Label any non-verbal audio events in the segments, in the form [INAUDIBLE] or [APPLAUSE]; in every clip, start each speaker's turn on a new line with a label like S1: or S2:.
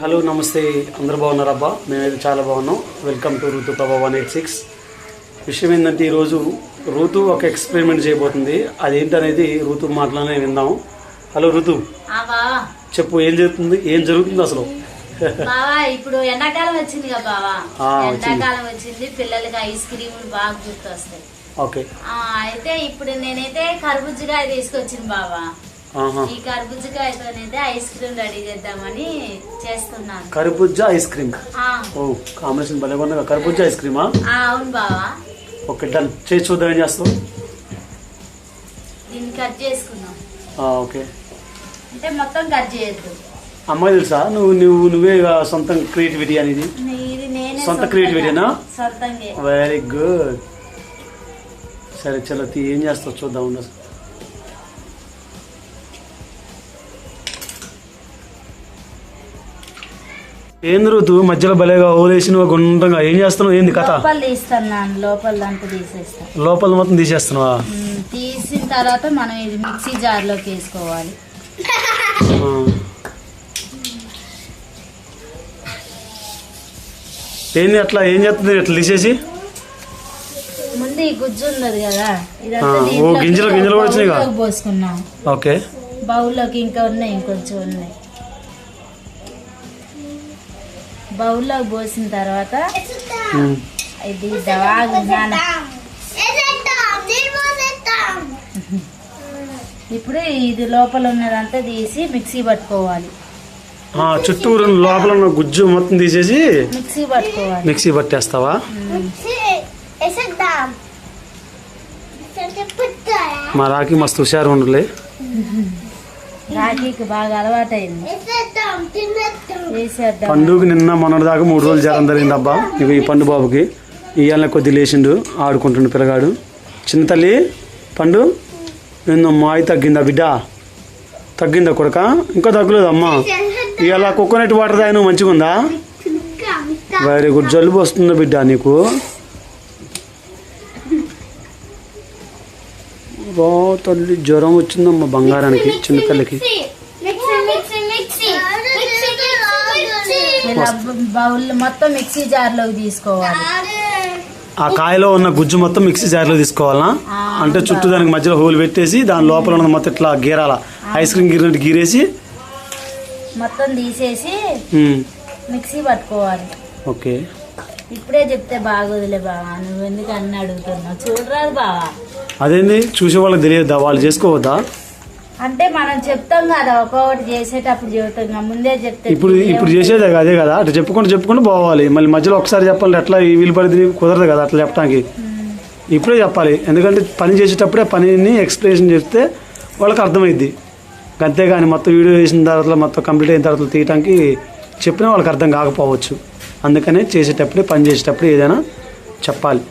S1: Hello నమస్తే. అందరు బాగున్నారు అబ్బా? మేమైతే చాలా బాగున్నాం. వెల్కమ్ టు ఋతు ప్రభా వన్ ఎయిట్ సిక్స్ విషయం ఏంటంటే ఈరోజు ఋతు ఒక ఎక్స్పెరిమెంట్ చేయబోతుంది. అదేంటనేది ఋతు మాటలోనే విందాం. హలో ఋతు చెప్పు ఏం జరుగుతుంది? ఏం జరుగుతుంది అసలు?
S2: బావా ఇప్పుడు ఎండాకాలం వచ్చింది కదా బావా. ఎండాకాలం వచ్చింది. పిల్లలకి ఐస్ క్రీములు బాగా గుర్తొస్తాయి.
S1: ఓకే.
S2: అయితే ఇప్పుడు నేనైతే కర్బుజ్జకాయ తీసుకొచ్చింది బావా. ఈ కర్బుజ్జకాయతోనైతే ఐస్ క్రీమ్ రెడీ చేద్దామని చేస్తున్నాను.
S1: కర్బూజా ఐస్ క్రీమ్. ఓ కాంబినేషన్ భలే ఉంది కర్బూజా ఐస్ క్రీమా?
S2: అవును బావా.
S1: Okay done. చేసి చూద్దాం ఏం చేస్తాం
S2: దీన్ని కట్ చేసుకుందాం.
S1: ఓకే.
S2: అంటే మొత్తం కట్ చేయొద్దు.
S1: అమ్మాయి తెలుసా? నువ్వు నువ్వు నువ్వే సొంతం క్రియేటివిటీ అనేది. సొంత?
S2: సొంతంగా
S1: వెరీ గుడ్. సరే చలో తీ ఏం చేస్తావు? చూద్దాం ఏంది ఋతు మధ్యలో భలేగా ఓలేసి నువ్వు గుండ్రంగా ఏం చేస్తున్నావు? ఏంది కథ?
S2: లోపల లోపల అంతా తీసేస్తాను
S1: లోపల మొత్తం తీసేస్తున్నావా?
S2: తీసిన తర్వాత మనం ఇది మిక్సీ జార్లోకి వేసుకోవాలి.
S1: ఏంది అట్లా? ఏం చేస్తుంది ఇట్లా తీసేసి?
S2: ముందు ఈ గుజ్జు ఉన్నది కదా ఇదంతా
S1: గింజలు- గింజలు కూడా వచ్చినాయిగా?
S2: బౌల్లోకి పోసుకున్నాం.
S1: ఓకే.
S2: బౌల్లోకి ఇంకా ఉన్నాయి ఇంకొంచెం ఉన్నాయి. బౌల్లోకి పోసిన తర్వాత
S1: ఉమ్.
S2: ఇది దవాగు నాన ఇప్పుడు ఇది లోపల ఉన్నదంతా తీసి మిక్సీ పట్టుకోవాలి.
S1: ఆ, చుట్టూరు లోపల ఉన్న గుజ్జు మొత్తం తీసేసి
S2: మిక్సీ పట్టుకోవాలి.
S1: మిక్సీ పట్టేస్తావా? మా రాకి మస్తు హుషారు ఉండలే.
S2: రాఖీకి బాగా అలవాటైంది.
S1: పండుగ నిన్న మొన్నటి దాకా మూడు రోజులు జ్వరం జరిగింది అబ్బా ఇక ఈ పండు బాబుకి. ఇవాళ కొద్ది లేచిండు ఆడుకుంటుండు పిల్లగాడు. చిన్న తల్లి పండు. నిన్న మాయి తగ్గిందా బిడ్డ? తగ్గిందా కొడక? ఇంకా తగ్గలేదు అమ్మా ఇవాళ కోకోనట్ వాటర్ తాగిన మంచిగా ఉందా వెరీ గుడ్. జలుబు వస్తుందా బిడ్డ నీకు? రా తల్లి జ్వరం వచ్చిందమ్మా బంగారానికి చిన్న తల్లికి.
S2: బౌల్ మొత్తం మిక్సీ జార్లోకి తీసుకోవాలి.
S1: ఆ కాయలో ఉన్న గుజ్జు మొత్తం మిక్సీ జార్లో తీసుకోవాలా అంటే చుట్టూ దానికి మధ్యలో హోల్ పెట్టేసి దాని లోపల ఉన్నది మొత్తం ఇట్లా గీరాల. Ice cream గీరినట్టు గీరేసి.
S2: మొత్తం తీసేసి మిక్సీ పట్టుకోవాలి.
S1: ఓకే.
S2: ఇప్పుడే చెప్తే బాగోదులే బావా నువ్వు ఎందుకు అన్ని అడుగుతున్నావు? చూడరాదు బావా.
S1: అదేంది? చూసే వాళ్ళకి తెలియద్దా వాళ్ళు చేసుకోవద్దా?
S2: అంటే మనం చెప్తాం కదా ఒక్కొక్కటి చేసేటప్పుడు చెబుతాం కదా, ముందే చెప్తే
S1: ఇప్పుడు ఇప్పుడు చేసేదే కదా, అదే కదా అటు చెప్పుకుంటూ చెప్పుకుంటూ పోవాలి. మళ్ళీ మధ్యలో ఒకసారి చెప్పాలి ఎట్లా వీలు పడితే కుదరదు కదా అట్లా చెప్పడానికి ఇప్పుడే చెప్పాలి. ఎందుకంటే పని చేసేటప్పుడే పనిని ఎక్స్ప్లెనేషన్ చేస్తే వాళ్ళకి అర్థమైద్ది. అంతేగాని మొత్తం వీడియో చేసిన తర్వాత మొత్తం కంప్లీట్ అయిన తర్వాత తీయటానికి చెప్పినా వాళ్ళకి అర్థం కాకపోవచ్చు. అందుకనే చేసేటప్పుడే పని చేసేటప్పుడు ఏదైనా చెప్పాలి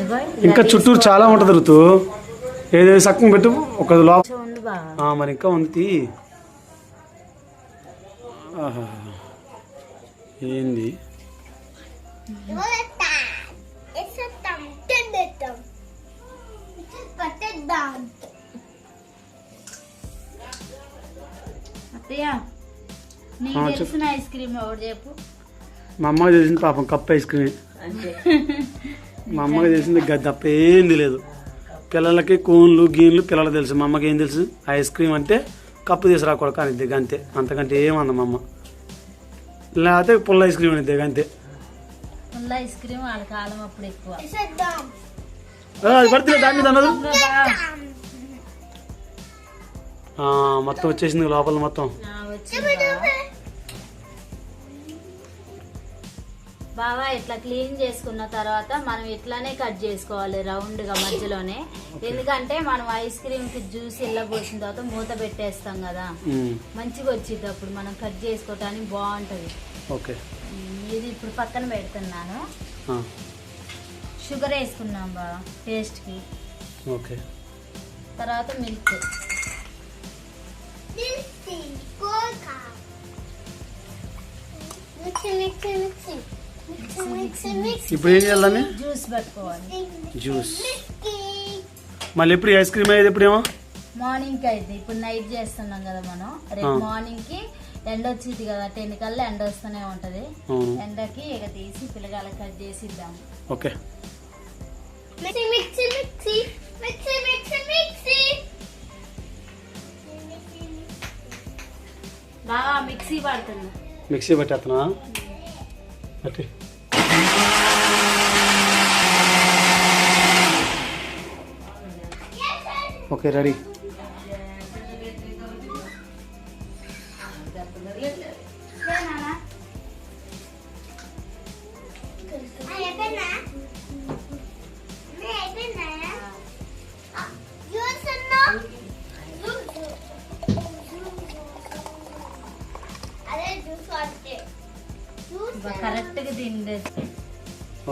S2: ఇదిగో ఇలా
S1: ఇంకా చుట్టూరు చాలా ఉంటుంది ఋతు ఏదైనా సక్కం పెట్టు ఒక లోపల మరి ఇంకా ఉంది. ఏంది? మా అమ్మకి తెలిసింది పాపం కప్ ఐస్ క్రీమ్. [LAUGHS] మా అమ్మకి తెలిసింది గది తప్ప ఏంది లేదు. పిల్లలకి కోన్లు గీన్లు పిల్లలకు తెలుసు. మా అమ్మకి ఏం తెలుసు? ఐస్ క్రీమ్ అంటే కప్పు తీసుకురా కొడక అనిద్ది అంతే. అంతకంటే ఏమన్నా మా అమ్మ. లేకపోతే పుల్ల ఐస్ క్రీమ్ అనిద్ది అంతే.
S2: ఫుల్ ఐస్ క్రీమ్ వాళ్ళ కాలం అప్పుడు ఎక్కువ.
S1: ఆ, అది పడుతుంది దాని మీద అన్నది? మొత్తం వచ్చేసింది లోపల మొత్తం.
S2: బావా ఇట్లా క్లీన్ చేసుకున్న తర్వాత మనం ఇట్లానే కట్ చేసుకోవాలి రౌండ్గా మధ్యలోనే ఎందుకంటే మనం ఐస్ క్రీమ్కి జ్యూస్ ఇలా పోసిన తర్వాత మూత పెట్టేస్తాం కదా. మంచిగా వచ్చింది అప్పుడు మనం కట్ చేసుకోవటానికి బాగుంటది.
S1: ఓకే.
S2: ఇది ఇప్పుడు పక్కన పెడుతున్నాను. షుగర్ వేసుకున్నాం బావా టేస్ట్కి
S1: ఓకే.
S2: తర్వాత మిల్క్.
S1: ఇప్పుడు ఏం చేయాలని?
S2: జ్యూస్ పెట్టుకోవాలి.
S1: జ్యూస్. మళ్ళీ ఎప్పుడు ఐస్ క్రీమ్ అయ్యేది ఎప్పుడేమో?
S2: మార్నింగ్కి అయితే ఇప్పుడు నైట్ చేస్తున్నాం కదా మనం. రేపు. మార్నింగ్కి ఎండ వచ్చింది కదా. టెన్ కల్లా ఎండ వస్తూనే ఉంటది. ఎండకి ఇక తీసి పిల్లగాళ్ళకి కట్ చేసి ఇద్దాం.
S1: Okay.
S3: Mixie mixie mixie. Mixie mixie mixie.
S2: బాగా మిక్సీ పడుతుంది
S1: మిక్సీ పెట్టేస్తున్నా బట్టి ఓకే రెడీ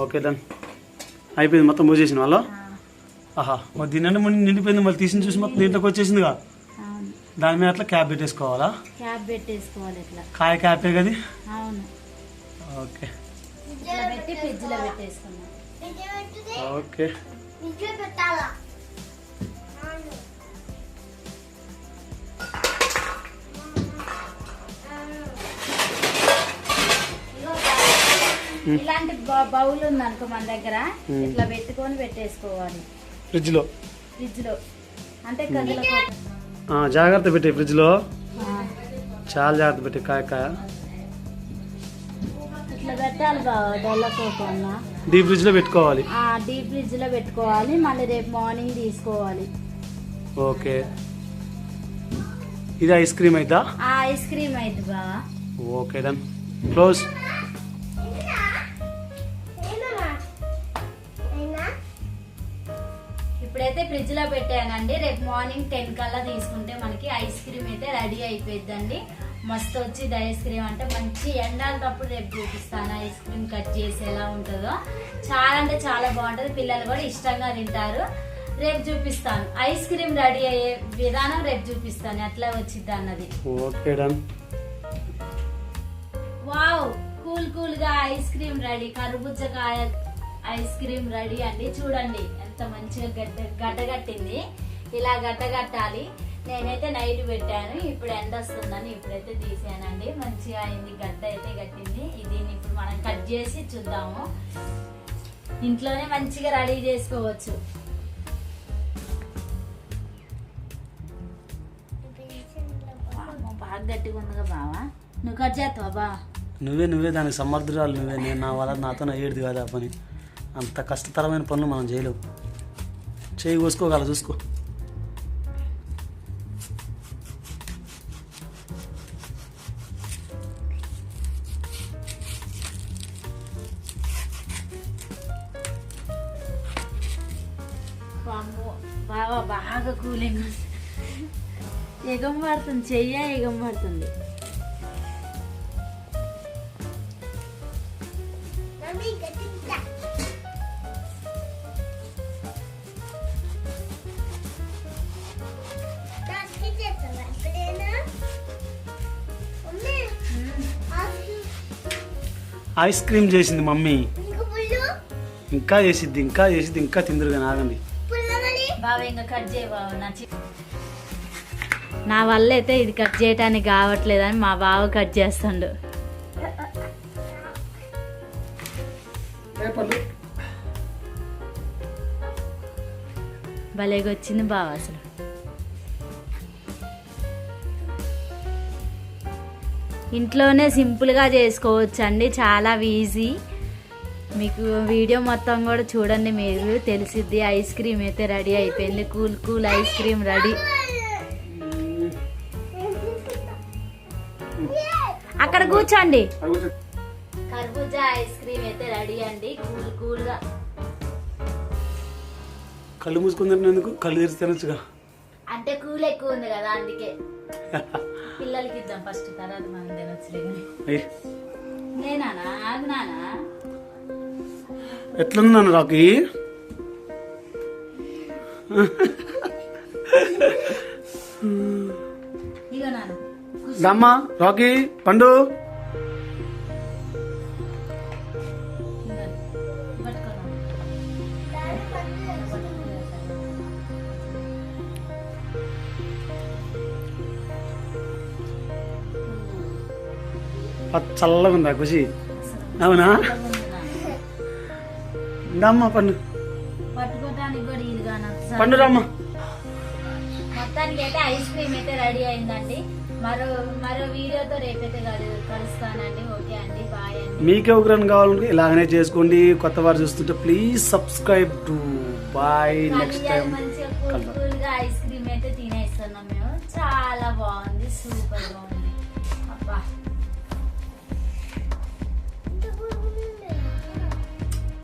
S1: ఓకే డన్ అయిపోయింది మొత్తం పోసేసిన వాళ్ళు? ఆహా మరి దీని ముందు నిండిపోయింది మళ్ళీ తీసిన చూసి మొత్తం దీంట్లోకి వచ్చేసిందిగా?
S2: అవును.
S1: దాని మీద అట్లా క్యాప్ పెట్టేసుకోవాలా?
S2: క్యాప్ పెట్టేసుకోవాలి ఇట్లా.
S1: కాయ క్యాపే కదా?
S2: అవును.
S1: ఓకే
S2: పెట్టి పెట్టేసుకున్నాం
S1: ఓకే
S3: పెట్టాలా?
S2: ఇలాంటి బౌ- బౌల్ ఉంది అనుకో మన దగ్గర. ఇట్లా పెట్టుకొని పెట్టేసుకోవాలి.
S1: ఫ్రిడ్జ్లో.
S2: ఫ్రిడ్జ్లో అంటే కందులో
S1: జాగ్రత్త పెట్టి ఫ్రిడ్జ్లో. చాలా జాగ్రత్త పెట్టి కాయ కాయ
S2: ఇట్లా పెట్టాలి డొల్లకోకుండా
S1: డీప్ ఫ్రిడ్జ్లో పెట్టుకోవాలి.
S2: డీప్ ఫ్రిడ్జ్లో పెట్టుకోవాలి. మళ్ళీ రేపు మార్నింగ్ తీసుకోవాలి.
S1: ఓకే. ఇది ఐస్ క్రీమ్
S2: ఆ ఐస్ క్రీమ్ అయితే బావా
S1: ఓకే డన్. క్లోజ్.
S2: ఫ్రిడ్జ్లో పెట్టానండి. రేపు మార్నింగ్ టెన్ కల్లా తీసుకుంటే మనకి ఐస్ క్రీమ్ అయితే రెడీ అయిపోయిద్దండి. మస్తు వచ్చింది ఐస్ క్రీమ్ అంటే మంచి ఎండాలప్పుడు రేపు చూపిస్తాను ఐస్ క్రీమ్ కట్ చేసి ఎలా ఉంటుందో. చాలా అంటే చాలా బాగుంటది. పిల్లలు కూడా ఇష్టంగా తింటారు. రేపు చూపిస్తాను. ఐస్ క్రీమ్ రెడీ అయ్యే విధానం రేపు చూపిస్తాను. ఎట్లా వచ్చింది అన్నది. వావ్! కూల్ కూల్గా ఐస్ క్రీమ్ రెడీ కర్బుజ్జకాయ ఐస్ క్రీమ్ రెడీ అండి. చూడండి ఎంత మంచిగా గడ్డ గడ్డగట్టింది. ఇలా గడ్డగట్టాలి. నేనైతే నైట్ పెట్టాను. ఇప్పుడు ఎండ వస్తుందని ఇప్పుడైతే తీసానండి మంచిగా అయింది. గడ్డ అయితే గట్టింది. దీన్ని ఇప్పుడు మనం కట్ చేసి చూద్దాము. ఇంట్లోనే మంచిగా రెడీ చేసుకోవచ్చు. బాగా గట్టిగా ఉందిగా బావా. నువ్వు కట్ చేస్తావా బా?
S1: నువ్వే నువ్వే దానికి సమర్థురాలు నువ్వే. నేను నా వల్ల నాతో అయ్యేది కాదు ఆ పని. అంత కష్టతరమైన పనులు మనం చేయలేవు. చేయి కోసుకోగల చూసుకో
S2: బాగా బాగా కూలింగ్. ఎగం పడుతుంది చెయ్య ఎగం పడుతుంది
S3: మమ్మీ గట్టిగా
S1: ఐస్ క్రీమ్ చేసింది మమ్మీ.
S3: ఇంక
S1: చేసిద్ది ఇంకా చేసిద్ది ఇంకా తిందురు కానీ ఆగండి.
S3: పుల్లమని
S2: బావ ఇంకా కట్ చేయ బావ నా చి- నా వల్ల అయితే ఇది కట్ చేయటానికి కావట్లేదని మా బావ కట్ చేస్తుండు. భలేగా వచ్చింది బావ అసలు. ఇంట్లోనే సింపుల్గా చేసుకోవచ్చు అండి చాలా ఈజీ మీకు వీడియో మొత్తం కూడా చూడండి మీరు తెలిసిద్ది ఐస్ క్రీమ్ అయితే రెడీ అయిపోయింది cool cool ice cream ready. అక్కడ కూర్చోండి. కర్బూజా ఐస్ క్రీమ్ అయితే రెడీ అండి కూల్ కూల్గా
S1: కళ్ళు మూసుకుందంటే ఎందుకు కళ్ళు తెరిచి తినొచ్చుగా.
S2: అంటే కూల్ ఎక్కువ ఉంది కదా అందుకే. పిల్లలకి ఇద్దాం ఫస్ట్ తర్వాత మనం తినొచ్చులే నేనా
S1: ఎట్లుంది నన్ను రాకి? రాకీ పండు. చల్లగా ఉందా ఖుషి అవునా?
S2: ఉంది నాకు.
S1: ఇందమ్మా పండు. పండు రమ్మ.
S2: మొత్తానికి అయితే ఐస్ క్రీమ్ అయితే రెడీ అయిందండి. మరో మరో వీడియోతో రేపైతే కలు- కలుస్తానండి. ఓకే అండి బాయ్ అండి.
S1: మీకు ఎవరైనా కావాలంటే ఇలాగనే చేసుకోండి. కొత్త వారు చూస్తుంటే please subscribe to bye next time
S2: మంచిగా ఐస్ క్రీమ్ అయితే తినేస్తున్నాం మేము. చాలా బాగుంది. సూపర్ అబ్బా